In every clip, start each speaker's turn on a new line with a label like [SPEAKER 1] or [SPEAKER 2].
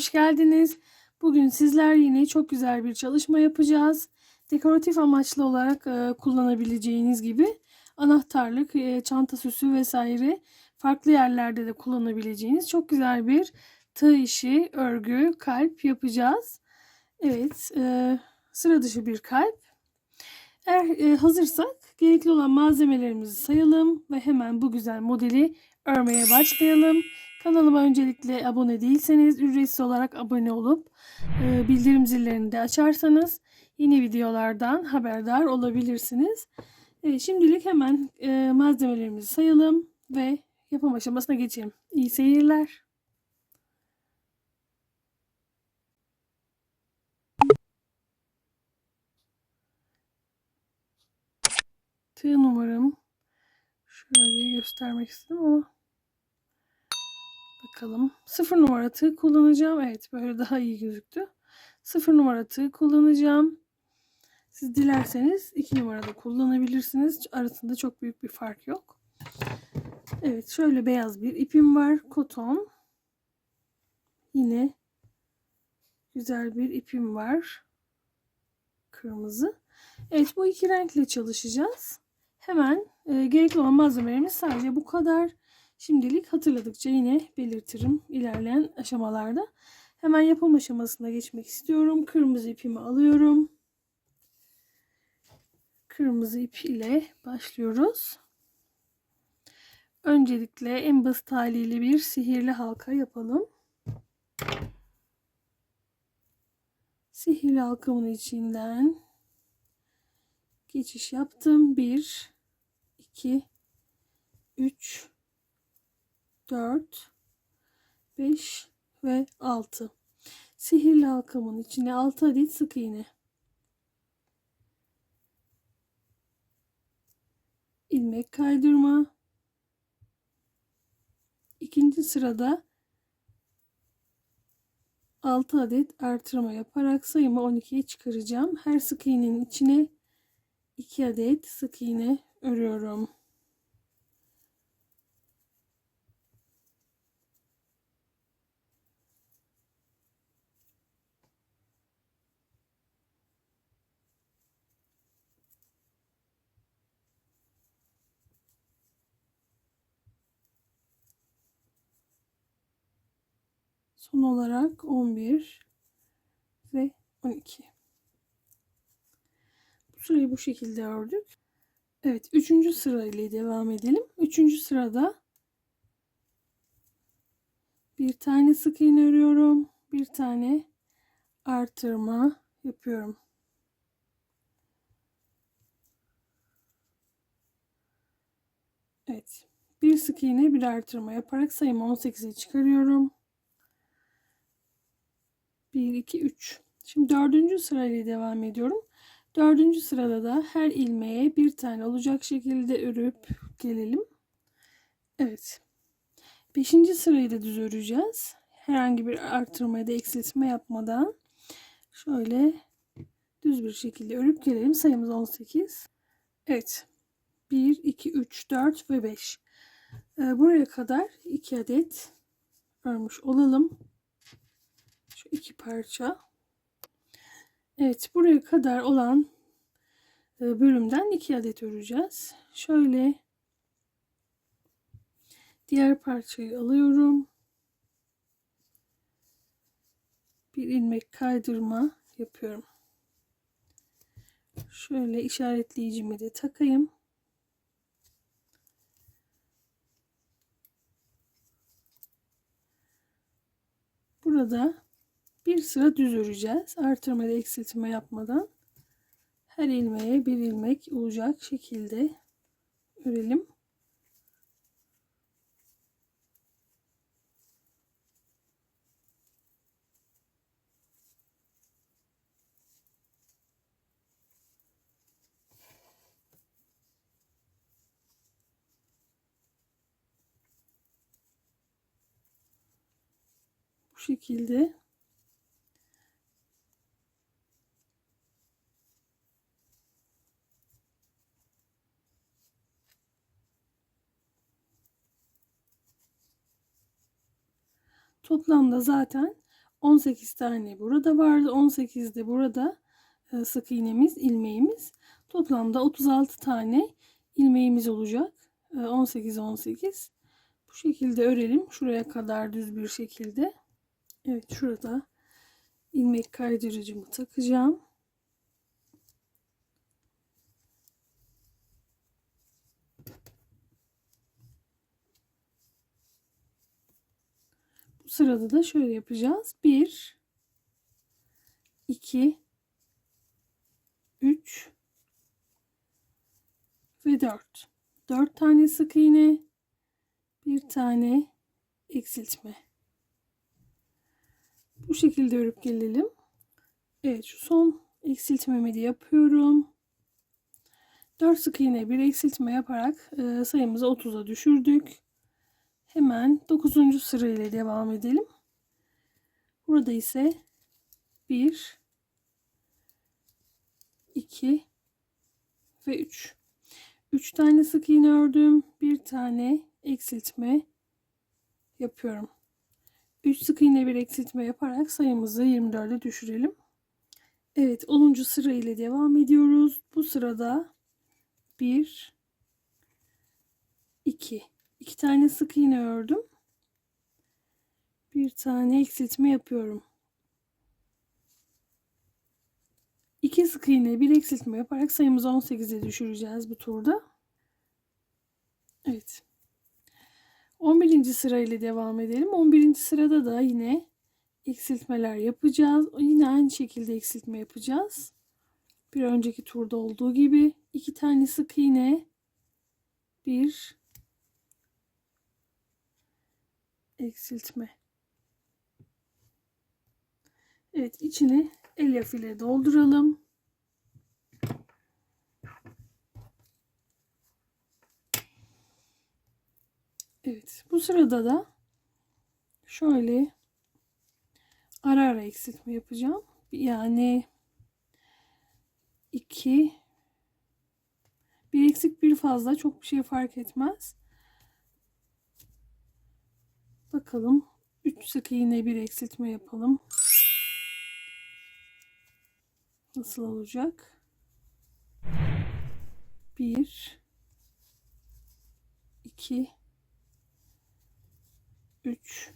[SPEAKER 1] Hoş geldiniz. Bugün sizler yine çok güzel bir çalışma yapacağız. Dekoratif amaçlı olarak e, kullanabileceğiniz gibi anahtarlık, e, çanta süsü vesaire farklı yerlerde de kullanabileceğiniz çok güzel bir tığ işi, örgü, kalp yapacağız. Evet, e, sıra dışı bir kalp. Eğer e, hazırsak gerekli olan malzemelerimizi sayalım ve hemen bu güzel modeli örmeye başlayalım. Kanalıma öncelikle abone değilseniz ücretsiz olarak abone olup e, bildirim zillerini de açarsanız yeni videolardan haberdar olabilirsiniz. Evet, şimdilik hemen e, malzemelerimizi sayalım ve yapım aşamasına geçelim. İyi seyirler. Tığ numaram şöyle göstermek istedim ama bakalım. Sıfır numara tığ kullanacağım. Evet böyle daha iyi gözüktü. Sıfır numara tığ kullanacağım. Siz dilerseniz iki numarada kullanabilirsiniz. Arasında çok büyük bir fark yok. Evet şöyle beyaz bir ipim var. Koton. Yine güzel bir ipim var. Kırmızı. Evet bu iki renkle çalışacağız. Hemen e, gerekli olan malzemelerimiz sadece bu kadar. Şimdilik hatırladıkça yine belirtirim ilerleyen aşamalarda. Hemen yapım aşamasına geçmek istiyorum. Kırmızı ipimi alıyorum. Kırmızı ip ile başlıyoruz. Öncelikle en basit haliyle bir sihirli halka yapalım. Sihirli halkamın içinden geçiş yaptım. 1 2 3 4 5 ve 6 sihirli halkamın içine 6 adet sık iğne ilmek kaydırma ikinci sırada 6 adet artırma yaparak sayımı 12'ye çıkaracağım. Her sık iğnenin içine 2 adet sık iğne örüyorum. Son olarak 11 ve 12. Bu sırayı bu şekilde ördük. Evet, üçüncü sıra ile devam edelim. Üçüncü sırada bir tane sık iğne örüyorum. Bir tane artırma yapıyorum. Evet. Bir sık iğne bir artırma yaparak sayımı 18'e çıkarıyorum. 1, 2, 3. Şimdi dördüncü sırayla devam ediyorum. Dördüncü sırada da her ilmeğe bir tane olacak şekilde örüp gelelim. Evet. Beşinci sırayı da düz öreceğiz. Herhangi bir artırma ya da eksiltme yapmadan şöyle düz bir şekilde örüp gelelim. Sayımız 18. Evet. 1, 2, 3, 4 ve 5. Ee, buraya kadar 2 adet örmüş olalım. Şu iki parça. Evet buraya kadar olan e, bölümden iki adet öreceğiz. Şöyle diğer parçayı alıyorum. Bir ilmek kaydırma yapıyorum. Şöyle işaretleyicimi de takayım. Burada bir sıra düz öreceğiz. Artırma ile eksiltme yapmadan. Her ilmeğe bir ilmek olacak şekilde örelim. Bu şekilde Toplamda zaten 18 tane burada vardı. 18 de burada e, sık iğnemiz, ilmeğimiz. Toplamda 36 tane ilmeğimiz olacak. E, 18 18. Bu şekilde örelim. Şuraya kadar düz bir şekilde. Evet şurada ilmek kaydırıcımı takacağım. Sırada da şöyle yapacağız. 1 2 3 ve 4. 4 tane sık iğne, bir tane eksiltme. Bu şekilde örüp gelelim. Evet şu son eksiltmemi de yapıyorum. 4 sık iğne bir eksiltme yaparak e, sayımızı 30'a düşürdük. Hemen 9. sıra ile devam edelim. Burada ise 1 2 ve 3. 3 tane sık iğne ördüm. Bir tane eksiltme yapıyorum. 3 sık iğne bir eksiltme yaparak sayımızı 24'e düşürelim. Evet 10. sıra ile devam ediyoruz. Bu sırada 1 2 2 tane sık iğne ördüm. Bir tane eksiltme yapıyorum. 2 sık iğne bir eksiltme yaparak sayımızı 18'e düşüreceğiz bu turda. Evet. 11. sıra ile devam edelim. 11. sırada da yine eksiltmeler yapacağız. Yine aynı şekilde eksiltme yapacağız. Bir önceki turda olduğu gibi iki tane sık iğne bir eksiltme. Evet içini elyaf ile dolduralım. Evet bu sırada da şöyle ara ara eksiltme yapacağım. Yani 2 bir eksik bir fazla çok bir şey fark etmez. Bakalım 3 sık iğne bir eksiltme yapalım. Nasıl olacak? 1 2 3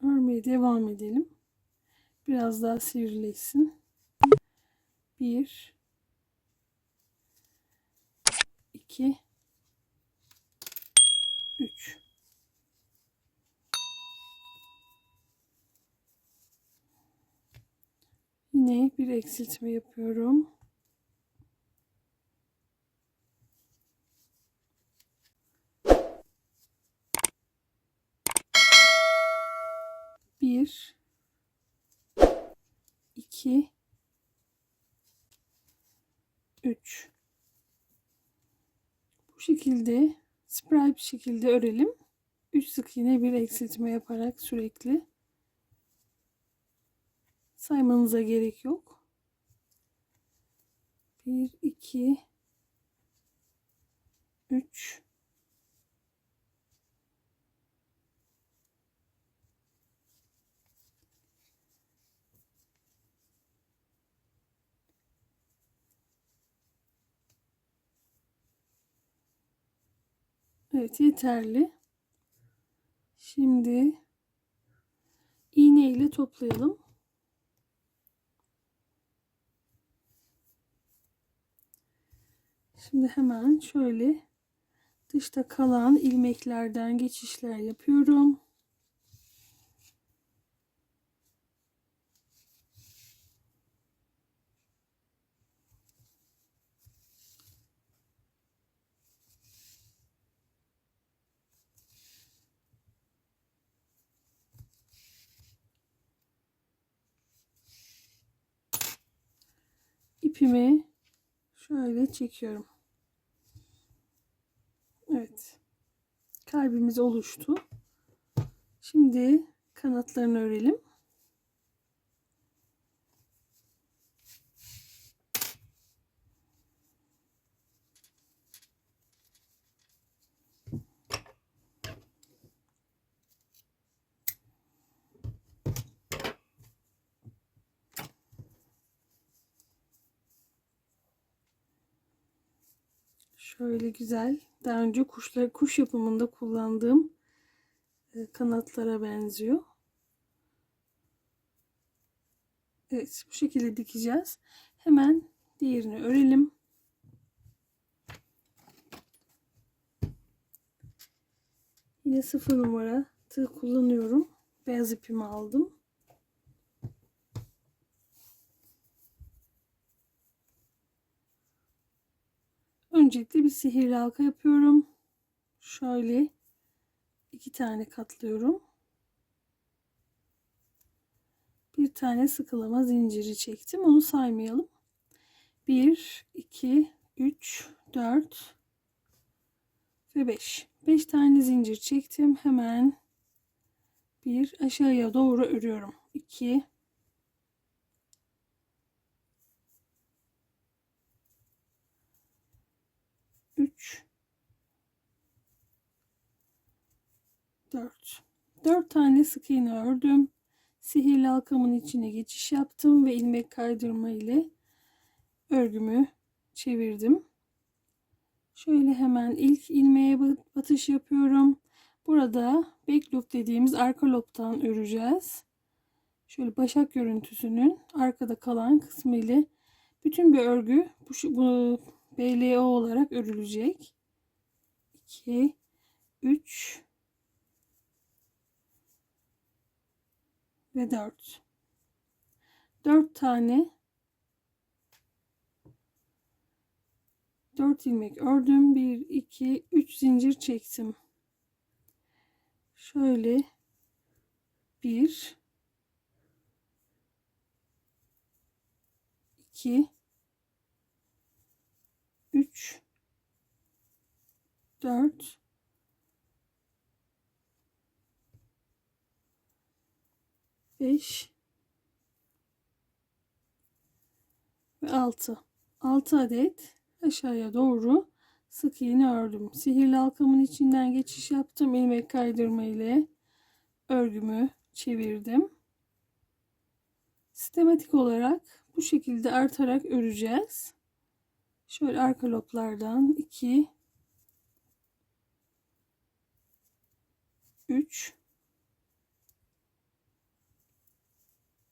[SPEAKER 1] Örmeye devam edelim. Biraz daha sivrileşsin. 1 2 3 Yine bir eksiltme yapıyorum. Bir, iki, üç. Bu şekilde spiral bir şekilde örelim. Üç sık iğne bir eksiltme yaparak sürekli saymanıza gerek yok. 1 2 3 Evet yeterli. Şimdi iğne ile toplayalım. Şimdi hemen şöyle dışta kalan ilmeklerden geçişler yapıyorum. İpimi şöyle çekiyorum. Evet. Kalbimiz oluştu. Şimdi kanatlarını örelim. Şöyle güzel. Daha önce kuşlar kuş yapımında kullandığım e, kanatlara benziyor. Evet, bu şekilde dikeceğiz. Hemen diğerini örelim. Yine sıfır numara tığ kullanıyorum. Beyaz ipimi aldım. Öncelikle bir sihirli halka yapıyorum. Şöyle iki tane katlıyorum. Bir tane sıkılama zinciri çektim. Onu saymayalım. 1, 2, 3, 4 ve 5. 5 tane zincir çektim. Hemen bir aşağıya doğru örüyorum. 2 3 4 4 tane sık iğne ördüm. Sihirli halkamın içine geçiş yaptım ve ilmek kaydırma ile örgümü çevirdim. Şöyle hemen ilk ilmeğe batış yapıyorum. Burada back loop dediğimiz arka lobtan öreceğiz. Şöyle başak görüntüsünün arkada kalan kısmı ile bütün bir örgü bu, bu BLO olarak örülecek. 2 3 ve 4 4 tane 4 ilmek ördüm. 1 2 3 zincir çektim. Şöyle 1 2 3 4 5 ve 6 6 adet aşağıya doğru sık iğne ördüm. Sihirli halkamın içinden geçiş yaptım. ilmek kaydırma ile örgümü çevirdim. Sistematik olarak bu şekilde artarak öreceğiz. Şöyle arka loblardan 2 3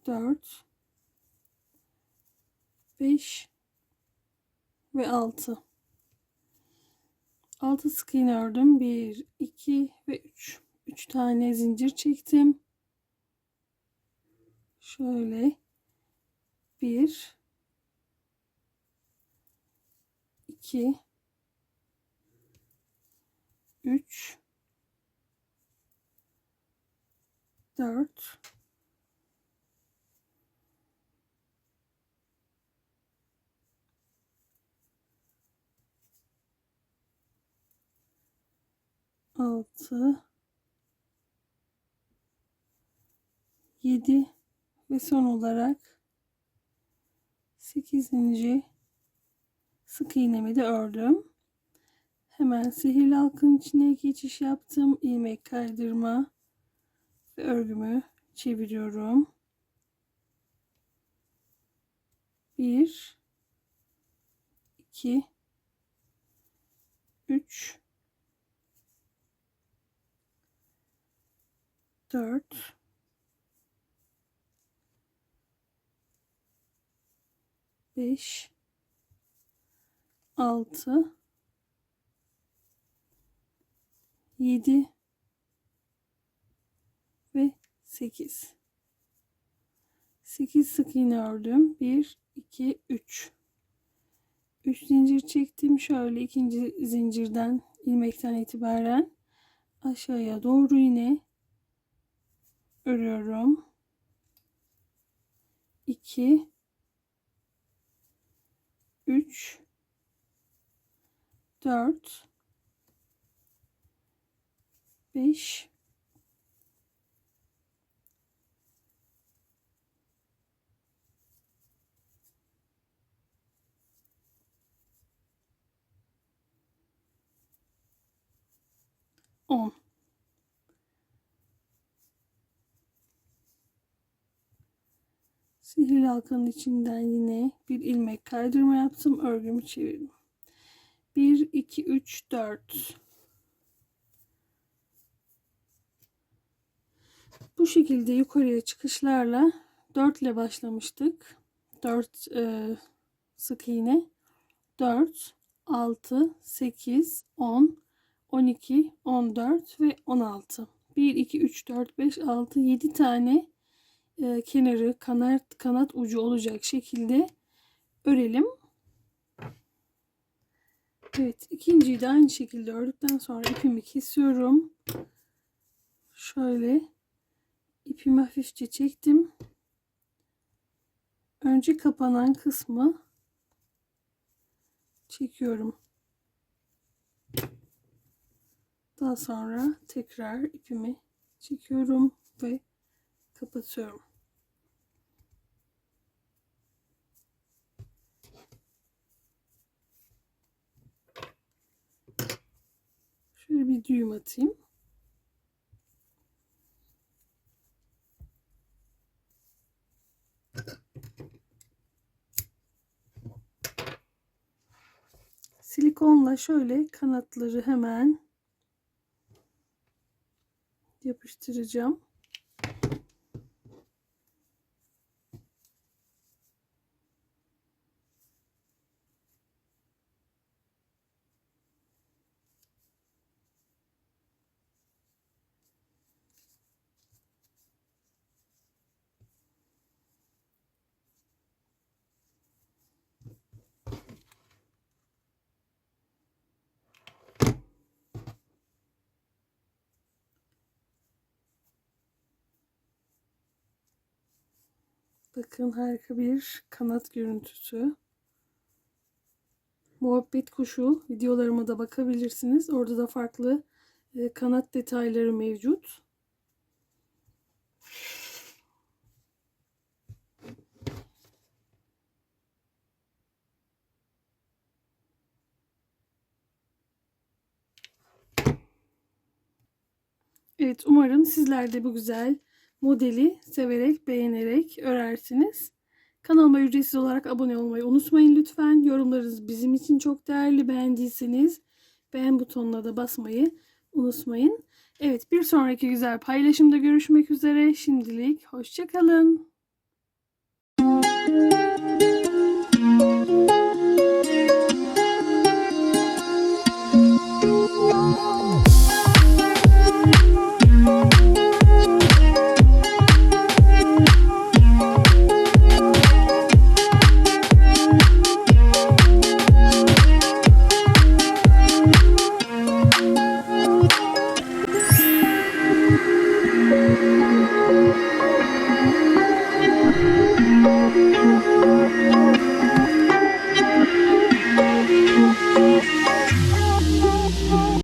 [SPEAKER 1] 4 5 ve 6 6 sık iğne ördüm. 1 2 ve 3 3 tane zincir çektim. Şöyle. 1 2 3 4 6 7 ve son olarak 8. sık iğnemi de ördüm. Hemen sihirli halkın içine geçiş yaptım. ilmek kaydırma ve örgümü çeviriyorum. 1 2 3 4 5 6 7 ve 8 8 sık iğne ördüm. 1 2 3 3 zincir çektim. Şöyle ikinci zincirden ilmekten itibaren aşağıya doğru yine örüyorum. 2 3 4 5 10 Sihirli halkanın içinden yine bir ilmek kaydırma yaptım. Örgümü çevirdim. 1, 2, 3, 4. Bu şekilde yukarıya çıkışlarla 4 ile başlamıştık. 4 e, sık iğne. 4, 6, 8, 10, 12, 14 ve 16. 1, 2, 3, 4, 5, 6, 7 tane e, kenarı kanat, kanat ucu olacak şekilde örelim. Evet ikinciyi de aynı şekilde ördükten sonra ipimi kesiyorum. Şöyle ipimi hafifçe çektim. Önce kapanan kısmı çekiyorum. Daha sonra tekrar ipimi çekiyorum ve kapatıyorum. Şöyle bir düğüm atayım. Silikonla şöyle kanatları hemen yapıştıracağım. Bakın harika bir kanat görüntüsü. Muhabbet kuşu videolarıma da bakabilirsiniz. Orada da farklı e, kanat detayları mevcut. Evet umarım sizler de bu güzel modeli severek, beğenerek örersiniz. Kanalıma ücretsiz olarak abone olmayı unutmayın lütfen. Yorumlarınız bizim için çok değerli. Beğendiyseniz beğen butonuna da basmayı unutmayın. Evet bir sonraki güzel paylaşımda görüşmek üzere. Şimdilik hoşçakalın.